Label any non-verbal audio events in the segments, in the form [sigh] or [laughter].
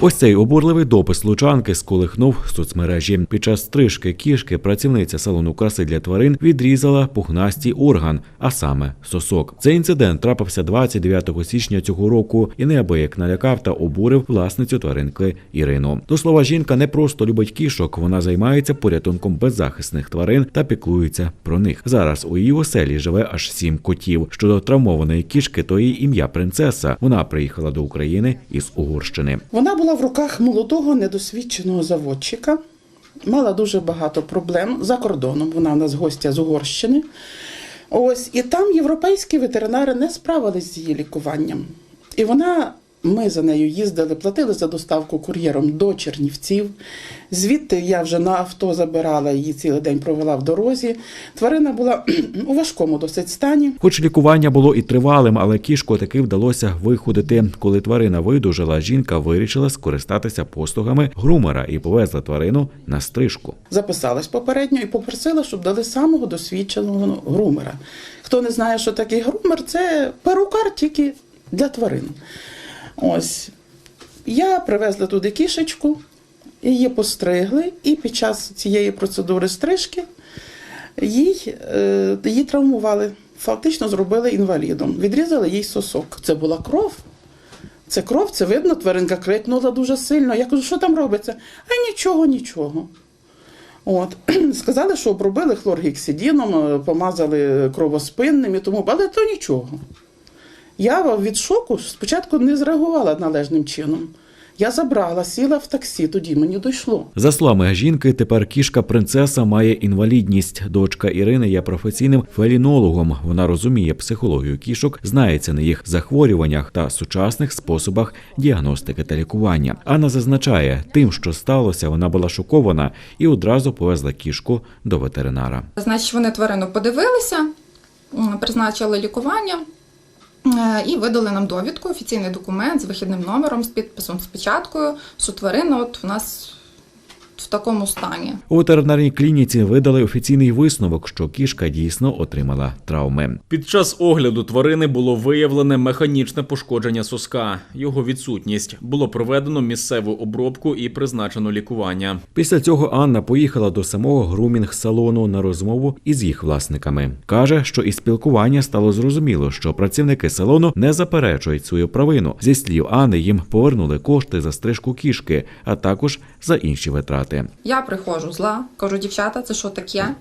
Ось цей обурливий допис лучанки сколихнув соцмережі. Під час стрижки кішки працівниця салону краси для тварин відрізала пухнастий орган, а саме сосок. Цей інцидент трапився 29 січня цього року і неабияк налякав та обурив власницю тваринки Ірину. До слова, жінка не просто любить кішок, вона займається порятунком беззахисних тварин та піклується про них. Зараз у її оселі живе аж сім котів. Щодо травмованої кішки, то її ім'я принцеса. Вона приїхала до України із Угорщини. Вона була в руках молодого недосвідченого заводчика, мала дуже багато проблем за кордоном. Вона в нас гостя з Угорщини. Ось, і там європейські ветеринари не справились з її лікуванням. І вона, ми за нею їздили, платили за доставку кур'єром до Чернівців. Звідти я вже на авто забирала її цілий день провела в дорозі. Тварина була [clears throat] у важкому досить стані. Хоч лікування було і тривалим, але кішку таки вдалося виходити. Коли тварина видужала, жінка вирішила скористатися послугами грумера і повезла тварину на стрижку. записалась попередньо і попросила, щоб дали самого досвідченого грумера. Хто не знає, що таке грумер, це перукар тільки для тварин. Ось. Я привезла туди кішечку, її постригли, і під час цієї процедури стрижки їй, е, її травмували. Фактично зробили інвалідом. Відрізали їй сосок. Це була кров. Це кров, це видно, тваринка крикнула дуже сильно. Я кажу, що там робиться? А нічого, нічого. От. [clears throat] Сказали, що обробили хлоргексидіном, е, помазали кровоспинним і тому, але то нічого. Я від шоку спочатку не зреагувала належним чином. Я забрала, сіла в таксі, тоді мені дійшло. За словами жінки, тепер кішка принцеса має інвалідність. Дочка Ірини є професійним фелінологом. Вона розуміє психологію кішок, знається на їх захворюваннях та сучасних способах діагностики та лікування. Анна зазначає, тим, що сталося, вона була шокована і одразу повезла кішку до ветеринара. Значить, вони тварину подивилися, призначили лікування і видали нам довідку, офіційний документ з вихідним номером, з підписом, з печаткою, що тварина от в нас в такому стані. У ветеринарній клініці видали офіційний висновок, що кішка дійсно отримала травми. Під час огляду тварини було виявлене механічне пошкодження соска. Його відсутність було проведено місцеву обробку і призначено лікування. Після цього Анна поїхала до самого грумінг-салону на розмову із їх власниками. Каже, що із спілкування стало зрозуміло, що працівники салону не заперечують свою провину. Зі слів Анни, їм повернули кошти за стрижку кішки, а також за інші витрати. Я приходжу зла, кажу, дівчата, це що таке?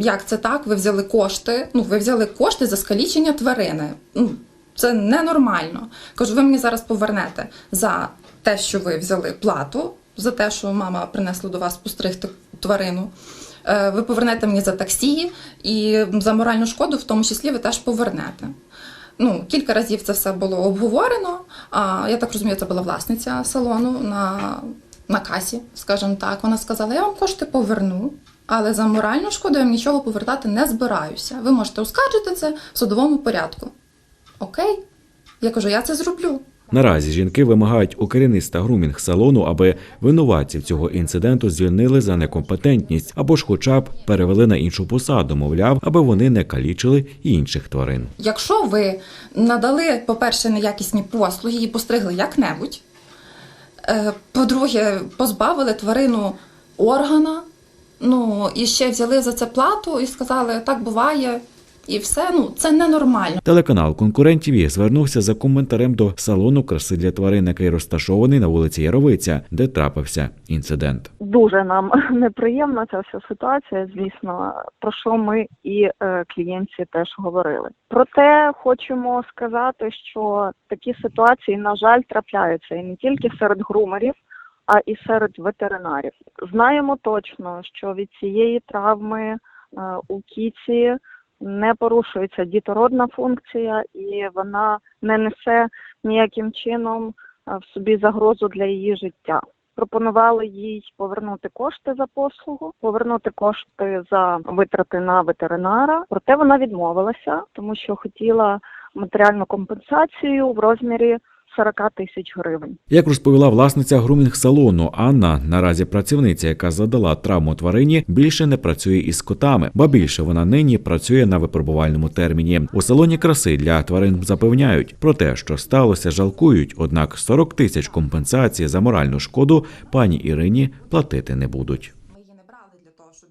Як це так? Ви взяли кошти? Ну, ви взяли кошти за скалічення тварини. Ну, це ненормально. Кажу, ви мені зараз повернете за те, що ви взяли плату, за те, що мама принесла до вас постригти тварину. Е, Ви повернете мені за таксі і за моральну шкоду, в тому числі, ви теж повернете. Ну, кілька разів це все було обговорено. А я так розумію, це була власниця салону на, на касі, скажімо так. Вона сказала: я вам кошти поверну, але за моральну шкоду я вам нічого повертати не збираюся. Ви можете оскаржити це в судовому порядку. Окей? Я кажу, я це зроблю. Наразі жінки вимагають у керівництва грумінг-салону, аби винуватців цього інциденту звільнили за некомпетентність або ж, хоча б перевели на іншу посаду, мовляв, аби вони не калічили інших тварин. Якщо ви надали, по-перше, неякісні послуги і постригли як-небудь, по-друге, позбавили тварину органа, ну і ще взяли за це плату і сказали, так буває, і все, ну це ненормально. Телеканал конкурентів «Є» звернувся за коментарем до салону краси для тварин, який розташований на вулиці Яровиця, де трапився інцидент. Дуже нам [laughs] неприємна ця вся ситуація, звісно, про що ми і е, клієнтці теж говорили. Проте хочемо сказати, що такі ситуації, на жаль, трапляються і не тільки серед грумерів, а і серед ветеринарів. Знаємо точно, що від цієї травми е, у кіці не порушується дітородна функція, і вона не несе ніяким чином е, в собі загрозу для її життя. Пропонували їй повернути кошти за послугу, повернути кошти за витрати на ветеринара. Проте вона відмовилася, тому що хотіла матеріальну компенсацію в розмірі 40 тисяч гривень. Як розповіла власниця грумінг-салону Анна, наразі працівниця, яка задала травму тварині, більше не працює із котами, ба більше вона нині працює на випробувальному терміні. У салоні краси для тварин запевняють про те, що сталося, жалкують, однак 40 тисяч компенсації за моральну шкоду пані Ірині платити не будуть.